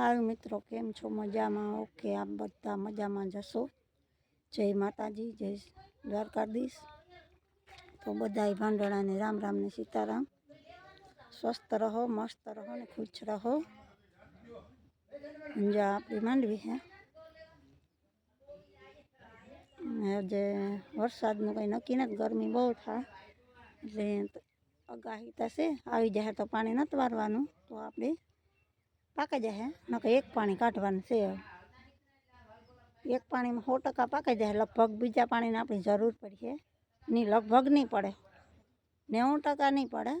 હાય મિત્રો, કેમ છો? મજામાં? ઓકે, આપ બધા મજામાં જશો? જય માતાજી, જય દ્વારકાધીશ. તો બધાય ભાંડોળાને રામ રામ ને સીતારામ. સ્વસ્થ રહો, મસ્ત રહો ને ખુશ રહો. જા આપણી માંડવી હે. અને આજે વરસાદનું કંઈ નક્કી નથી, ગરમી બહુ થાય એટલે અગાહી થશે. આવી જાય તો પાણી નથી વારવાનું. તો આપણે પાકી જાય નકર એક પાણી કાઢવાનું છે એક પાણીમાં સો ટકા પાકી જાય લગભગ બીજા પાણીની આપણી જરૂર પડશે નહીં લગભગ નહીં પડે. નેવું ટકા નહીં પડે.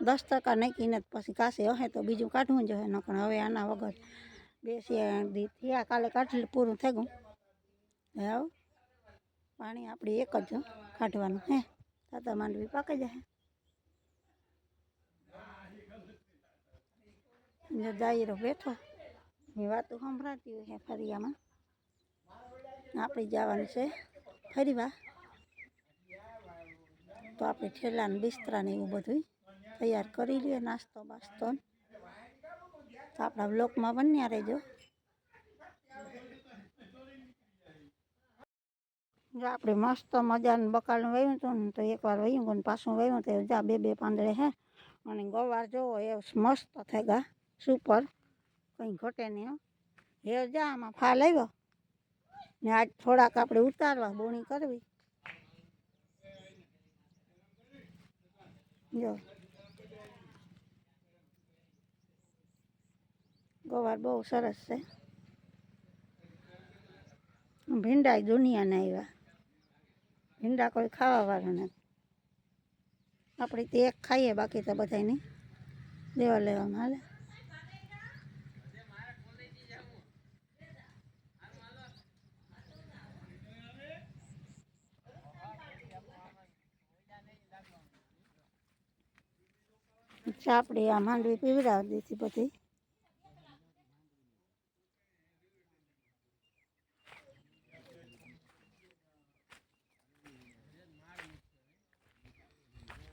દસ ટકા નક્કી નથી. પછી કાશે હશે તો બીજું કાઢવું જોઈએ નકર હવે આના વગર બે દી. થયા કાલે કાઢી પૂરું થઈ ગયું. હવે? આવો પાણી આપણે એક જ કાઢવાનું હે. તાતા માંડવી પાકી જાય જો દાયરો બેઠો. એ વાતો સંભળાતી હોય છે ફરિયામાં. આપણે જવાનું છે ફરીવા તો આપણે ઠેલા ને બિસ્તરા ને એવું બધું તૈયાર કરી લઈએ નાસ્તો બાસ્તો તો આપણા બ્લોકમાં બન્યા રહેજો. જો આપણે મસ્ત મજાનું બકાળનું વહ્યું હતું ને તો એકવાર વહ્યું ગયું પાછું વહ્યું તો જા બે બે પાંદડે હે. અને ગવાર જોવો એ મસ્ત થઈ ગયા સુપર. કંઈ ઘટે નહીં હો. હે, જા આમાં ફાલ આવ્યો. ને આજ થોડાક આપણે ઉતારવા બોણી કરવી. જો. ગવાર બહુ સરસ છે. ભીંડા દુનિયાના આવ્યા ભીંડા કોઈ ખાવાવાળા નથી. આપણે તે એક ખાઈએ, બાકી તો બધાને દેવા લેવામાં હાલે. અચ્છા આપણે આ માંડવી પીવડાવી દીધી બધી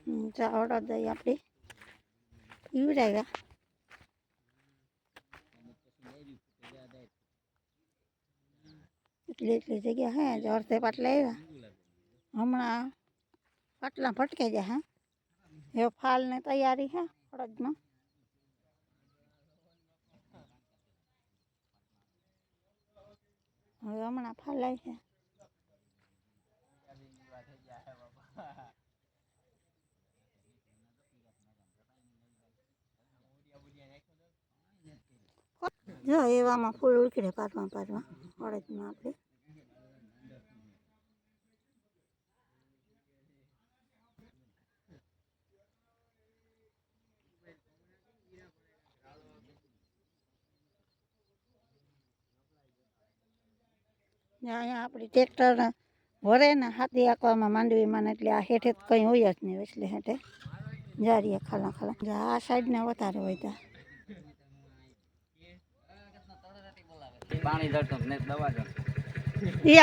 હમ, ચા ઓર્ડર દઈ આપણે પીવડાવ્યા. એટલી એટલી જગ્યા હે જ અડધે પાટલા આવ્યા હમણાં પાટલા ભટકે જાય હે. એ ફાલની તૈયારી હે. અડદમાં હવે હમણાં ફાલાય છે. જો એવામાં ફૂલ ઉકળે પાડવા પાડવા. અડદમાં આપણે. અહીંયા આપણી ટ્રેક્ટર વરે ને હાથી આંકવામાં માંડવીમાં ને એટલે આ હેઠે જ કંઈ હોય જ નહીં એટલે હેઠે જારીએ ખાલા ખાલા. જા આ સાઈડને વધારે હોય ત્યાં પાણી દવા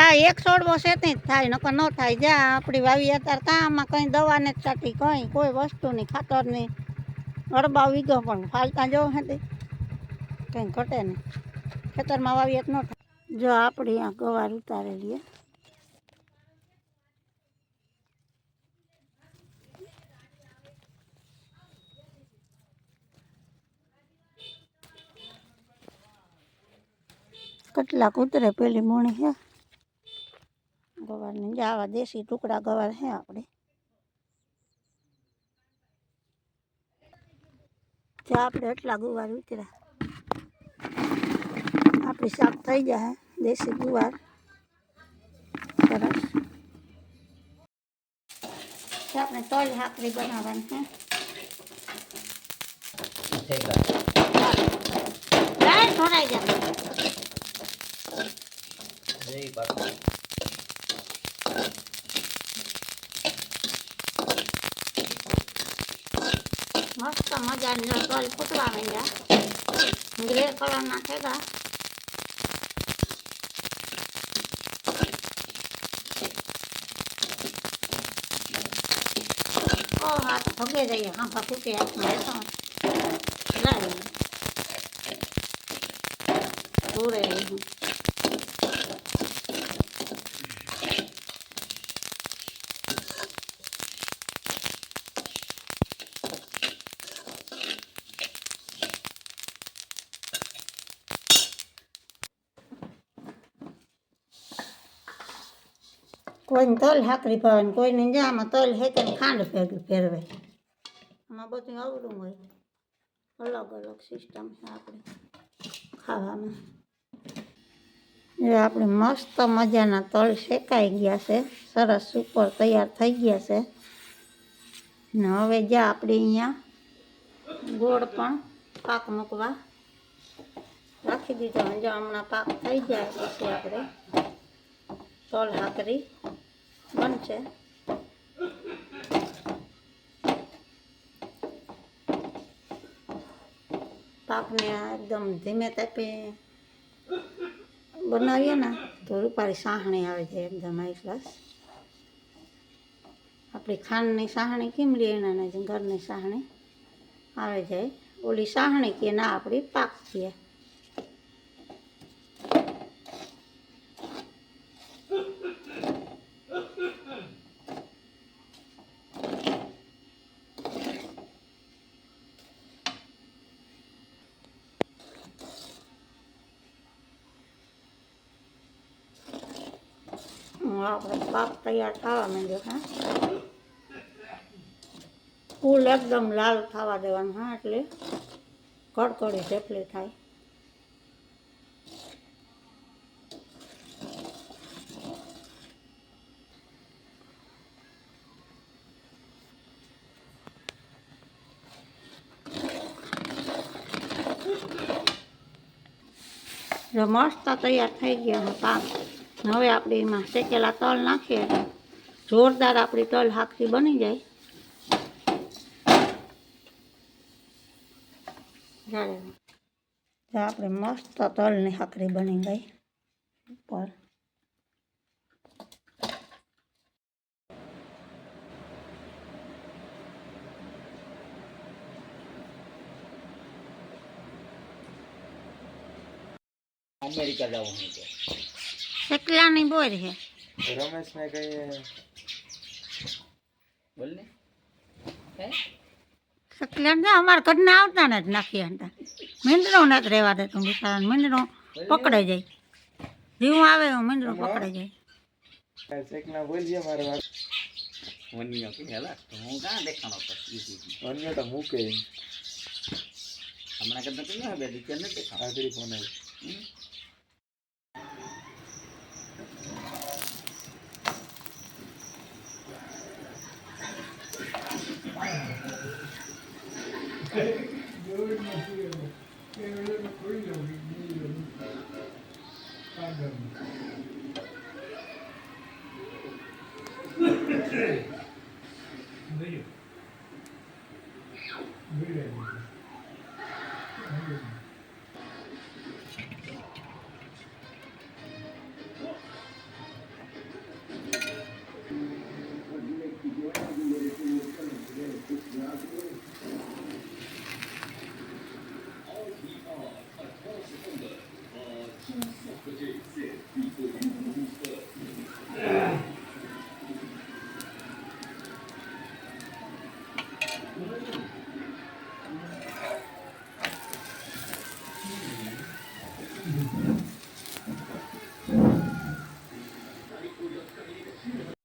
આ એક છોડવો સેતી જ થાય નકર ન થાય. જ્યાં આપણી વાવી અત્યારે કાંમાં કંઈ દવા ને છાંટી કંઈ કોઈ વસ્તુ નહીં ખાતર નહીં અડબા વીઘો પણ ફાલતા જો હતી કંઈ ઘટે નહીં. ખેતરમાં વાવીએ ન થાય. જો આપણે આ ગવાર ઉતારેલીએ. કેટલાક ઉતરે પેલી મોણી હે. ગવારને જાવા દેશી ટુકડા ગવાર હે આપણે. જે આપણે એટલા ગુવાર ઉતર્યા. આપણી શાક થઈ જાય દેશી ગુવાર સરસ આપણે તલ હાકરી બનાવવાની હે ગાય ઢોરાઈ જાય મસ્ત મજાની તલ ફૂટવા માંડ્યા ગ્રે કલર થેગા ઓ હા તો ભગે જઈએ હા ફૂટે હાથમાં લેતો લાવી ઢોરે આવી કોઈને તલ હાકરી ભાવે ને કોઈને જામાં તલ હેકે ખાંડ ફેરવે આમાં બધું અવરું હોય. અલગ અલગ સિસ્ટમ છે આપણે ખાવામાં. એ આપણે મસ્ત મજાના તલ શેકાઈ ગયા છે. સરસ સુપર તૈયાર થઈ ગયા છે. ને હવે જ્યાં આપણે અહીંયા ગોળ પણ પાક મૂકવા. રાખી દીધો. જો હમણાં પાક થઈ જાય પછી આપણે તલ હાકરી. બનશે પાકને એકદમ ધીમે તાપે બનાવીએ ને, તો રૂપારી સાહણી આવે છે એકદમ હાઈ ક્લાસ આપણી ખાંડની સાહણી કેમ લે એના ઘરની સાહણી આવે જાય ઓલી સાહણી કે ના, આપણી પાક છે. આપણે પાક તૈયાર થવા માંડ્યો હા ફૂલ એકદમ લાલ થવા દેવાનું હા એટલે કડકડી જેટલી થાય જો મસ્ત તૈયાર થઈ ગયા છે પાક હવે આપણે એમાં શેકેલા તલ નાખીએ જોરદાર આપણી તલ હાકરી બની જાય. આપણે મસ્ત તલની હાકરી બની ગઈ ઉપર. અમેરિકા જવું નહીં શેકલાની બોર છે. રમેશ ને કહીએ. બોલ ને. શેકલા ને અમારા ઘરના આવતા ને જ નાખીએ હતા મીંડરો નથી રહેવા દેતું બિચારા મીંડરો પકડાઈ જાય. જીવું આવે એવું મીંડરો પકડાઈ જાય. શેકના બોલીએ મારે વાત વન્ય કે હેલા તો હું ક્યાં દેખાણો પછી YouTube અન્ય તો મૂકે હમણાં કદાચ ના બે દીકરા નથી દેખાણો. આગળ ફોન હમ? freedom.